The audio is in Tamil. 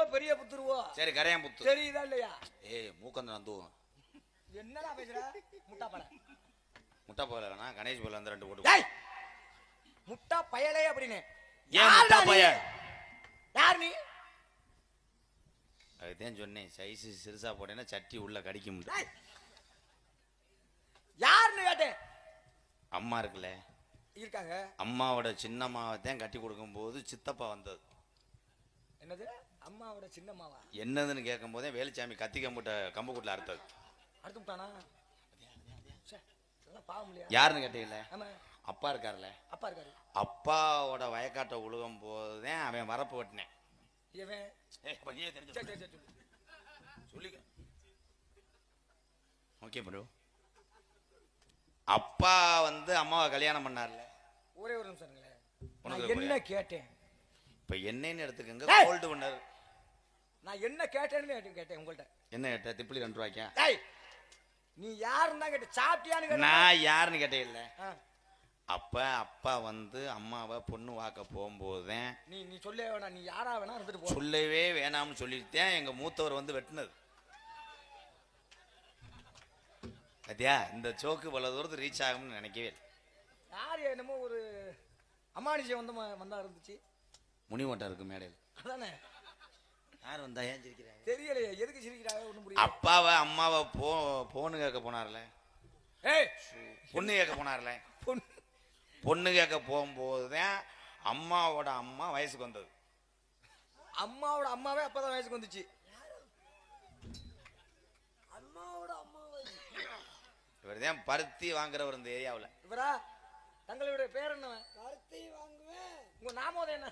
புத்தூருவோ பெரிய புத்தூருவோ? சரி கரையான் புத்து. தெரியுதா இல்லையா? ஏய் மூக்கந்த நந்துவோம். என்னடா பேசுற? முட்டா பட முட்டை போகலண்ணா கணேஷ் போல வந்து ரெண்டு போட்டு முட்டா பயலே அப்படின்னு. ஏன் முட்டா? பய? யார் நீ? அதுதான் சொன்னேன் சைஸ் சிறுசா போட்டேன்னா சட்டி உள்ள கடிக்க முடியும் டேய்! யாருன்னு கேட்டேன்? அம்மா இருக்குல்ல இருக்காங்க. அம்மாவோட சின்னம்மாவை தான் கட்டி கொடுக்கும்போது சித்தப்பா வந்தது. என்னது? அம்மாவோட சின்னம்மாவா என்னதுன்னு கேட்கும் போதே வேலுச்சாமி கத்தி கம்புட்ட கம்பு கூட்டில் அறுத்தது. அடுத்து விட்டானா? பாவம் இல்லையா? யாருன்னு கேட்டீங்கல்ல? அப்பா இருக்கார்ல அப்பா இருக்காரு. அப்பாவோட வயக்காட்டை உழுகும் போதுதான் அவன் வரப்பு வெட்டினேன். இவன். சொல்லிக்க. Okay bro. அப்பா வந்து அம்மாவை கல்யாணம் பண்ணார்ல? ஒரே ஒரு நிமிஷம் என்ன. கேட்டேன்? இப்ப என்னன்னு எடுத்துக்கங்க! கோல்டு பண்ணார் நான் என்ன கேட்டேன்னு கேட்டேன் உங்கள்ட்ட. என்ன கேட்ட திப்பிலி ரெண்டு ரூபாய்க்கா? நீ யாருன்னு தான் கேட்ட சாப்பிட்டியான்னு நான் யாருன்னு கேட்டே இல்ல. அப்ப அப்பா வந்து அம்மாவை பொண்ணு வாக்க போகும்போதுதான் நீ நீ சொல்ல வேணாம். நீ யாரா வேணா இருந்துட்டு போ. சொல்லவே வேணாம்னு சொல்லிட்டுதான் எங்க மூத்தவர் வந்து வெட்டினது. பாத்தியா இந்த சோக்கு இவ்வளவு தூரத்துக்கு ரீச் ஆகும்னு நினைக்கவே இல்லை. யார் என்னமோ ஒரு அம்மானிஜி வந்த வந்தா இருந்துச்சு. முனிவட்டம் இருக்கு மேடையில். அதானே? யார் வந்தா ஏன் சிரிக்கிறாங்க? தெரியலையே எதுக்கு சிரிக்கிறாங்க? ஒண்ணும் புரியல. அப்பாவை அம்மாவை போ போன்னு கேட்க போனார்ல. ஏய்! பொண்ணு கேட்க போனார்ல. பொண்ணு. பொண்ணு கேட்க போகும்போது தான் அம்மாவோட அம்மா வயசுக்கு வந்தது. அம்மாவோட அம்மாவே அப்பதான் வயசுக்கு வந்துச்சு. அம்மாவோட அம்மாவே. இவர் தான் பருத்தி வாங்குறவர் இந்த ஏரியாவில். இவரா? தங்களுடைய பேர் என்ன பருத்தி வாங்குவேன். உங்க நாமோதம் என்ன?